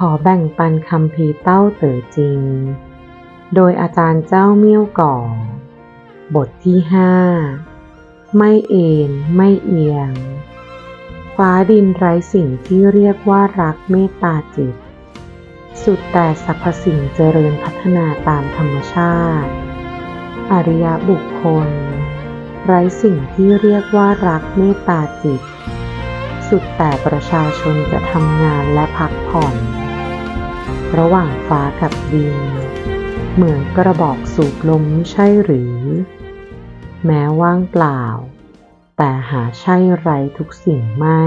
ขอแบ่งปันคำพีเต้าเต๋อจริง โดยอาจารย์เจ้าเมี่ยวก่อ บทที่ห้าไม่เอ็นไม่เอียง ฟ้าดินไร้สิ่งที่เรียกว่ารักเมตตาจิต สุดแต่สรรพสิ่งเจริญพัฒนาตามธรรมชาติ อริยบุคคล ไร้สิ่งที่เรียกว่ารักเมตตาจิต สุดแต่ประชาชนจะทำงานและพักผ่อน ระหว่างฟ้ากับดิน เหมือนกระบอกสูบลมใช่หรือ แม้ว่างเปล่า แต่หาใช่ไรทุกสิ่งไม่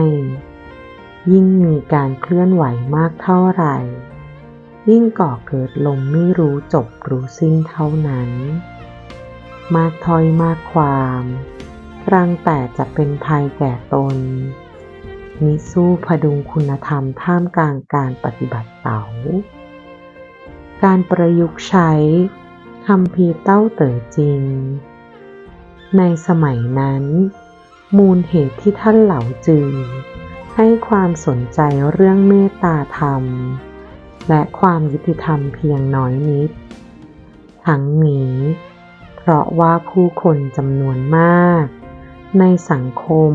ยิ่งมีการเคลื่อนไหวมากเท่าไหร่ ยิ่งก่อเกิดลมไม่รู้จบรู้สิ้นเท่านั้น มากถอยมากความรังแต่จะเป็นภัยแก่ตน มิสู้พดุงคุณธรรมท่ามกลางการปฏิบัติเตาการประยุกต์ใช้คำพีเต้าเต๋อจริง ในสมัยนั้น มูลเหตุที่ท่านเหล่าจือให้ความสนใจเรื่องเมตตาธรรม และความยุติธรรมเพียงน้อยนิด ทั้งนี้ เพราะว่าผู้คนจำนวนมาก ในสังคม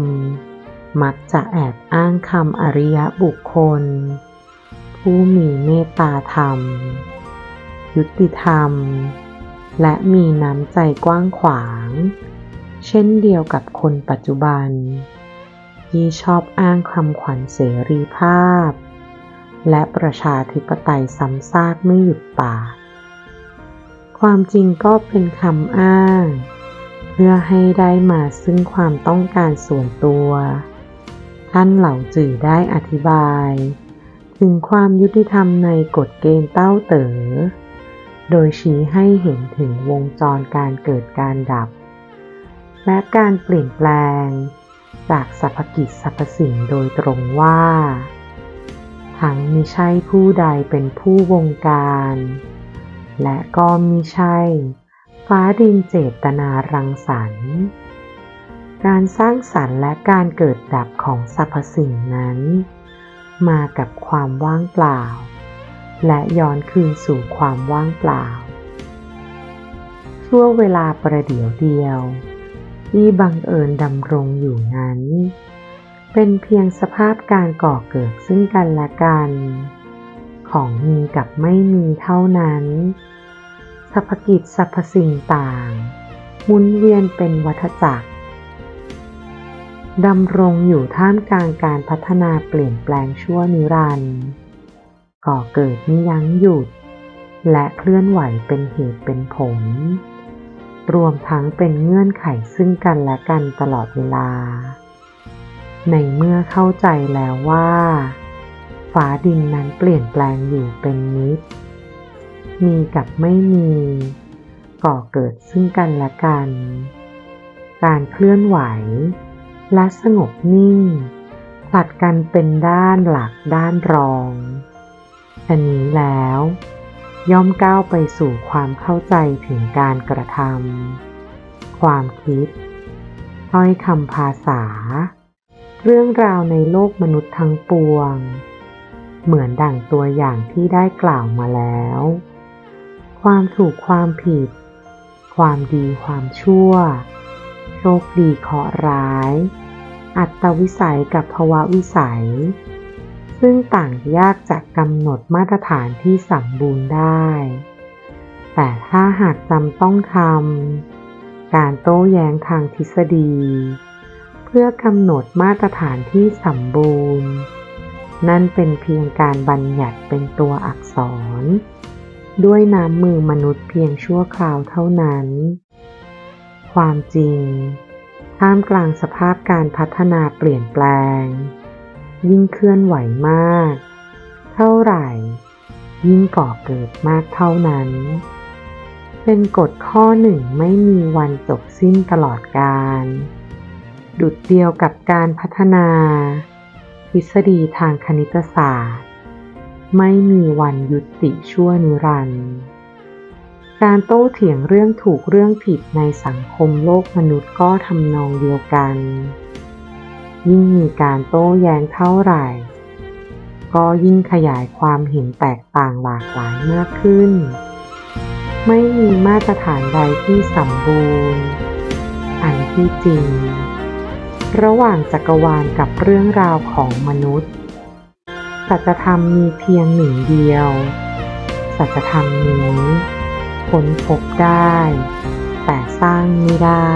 มักจะแอบอ้างคำอริยบุคคล ผู้มีเมตตาธรรม ยุติธรรม และมีน้ำใจกว้างขวาง เช่นเดียวกับคนปัจจุบัน ที่ชอบอ้างคำขวัญเสรีภาพ และประชาธิปไตยซ้ำซากไม่หยุดปากความจริงก็เป็นคำอ้าง เพื่อให้ได้มาซึ่งความต้องการส่วนตัว ท่านเหล่าจื่อได้อธิบาย ถึงความยุติธรรมในกฎเกณฑ์เต้าเต๋อ โดยชี้ให้เห็นถึงวงจรการเกิดการดับ และการเปลี่ยนแปลง จากสรรพกิจสรรพสิ่งโดยตรงว่า ทั้งมิใช่ผู้ใดเป็นผู้วงการ และก็มิใช่ ฟ้าดินเจตนารังสรรค์ การสร้างสรรค์และการเกิดดับของสรรพสิ่งนั้น มากับความว่างเปล่า และย้อนคืนสู่ความว่างเปล่า ชั่วเวลาประเดี๋ยวเดียว ที่บังเอิญดำรงอยู่นั้น เป็นเพียงสภาพการก่อเกิดซึ่งกันและกัน ของมีกับไม่มีเท่านั้นสรรพกิจสรรพสิ่งต่างหมุนเวียนเป็นวัฏจักร ดำรงอยู่ท่ามกลางการพัฒนาเปลี่ยนแปลงชั่วนิรันดร์ก่อเกิดมิยั้งหยุด และเคลื่อนไหวเป็นเหตุเป็นผล รวมทั้งเป็นเงื่อนไขซึ่งกันและกันตลอดเวลา ในเมื่อเข้าใจแล้วว่าฟ้าดินนั้นเปลี่ยนแปลงอยู่เป็นนิด มีกับไม่มี ก่อเกิดซึ่งกันและกัน การเคลื่อนไหว และสงบนิ่งผลัดกันเป็นด้านหลักด้านรองอันนี้แล้ว ย่อมก้าวไปสู่ความเข้าใจถึงการกระทำความคิดถ้อยคำภาษา เรื่องราวในโลกมนุษย์ทั้งปวง เหมือนดั่งตัวอย่างที่ได้กล่าวมาแล้ว ความถูกความผิด ความดีความชั่ว คดีเคราะร้าย อัตวิสัยกับภวะวิสัย ซึ่งต่างยากจะกำหนดมาตรฐานที่สมบูรณ์ได้ แต่ถ้าหากจำต้องทำการโต้แย้งทางทฤษฎี เพื่อกำหนดมาตรฐานที่สมบูรณ์ นั่นเป็นเพียงการบัญญัติเป็นตัวอักษร ด้วยน้ำมือมนุษย์เพียงชั่วคราวเท่านั้น ความจริง ท่ามกลางสภาพการพัฒนาเปลี่ยนแปลง ยิ่งเคลื่อนไหวมาก เท่าไหร่ ยิ่งก่อเกิดมากเท่านั้น เป็นกฎข้อหนึ่งไม่มีวันจบสิ้นตลอดกาลดุดเดียวกับการพัฒนา ทฤษฎีทางคณิตศาสตร์ ไม่มีวันยุติชั่วนิรันดร์ การโต้เถียงเรื่องถูกเรื่องผิดในสังคมโลกมนุษย์ก็ทำนองเดียวกัน ยิ่งมีการโต้แย้งเท่าไหร่ ก็ยิ่งขยายความเห็นแตกต่างหลากหลายมากขึ้น ไม่มีมาตรฐานใดที่สมบูรณ์ อันที่จริง ระหว่างจักรวาลกับเรื่องราวของมนุษย์สัจธรรมมีเพียงหนึ่งเดียวสัจธรรมนี้ ค้นพบได้ แต่สร้างไม่ได้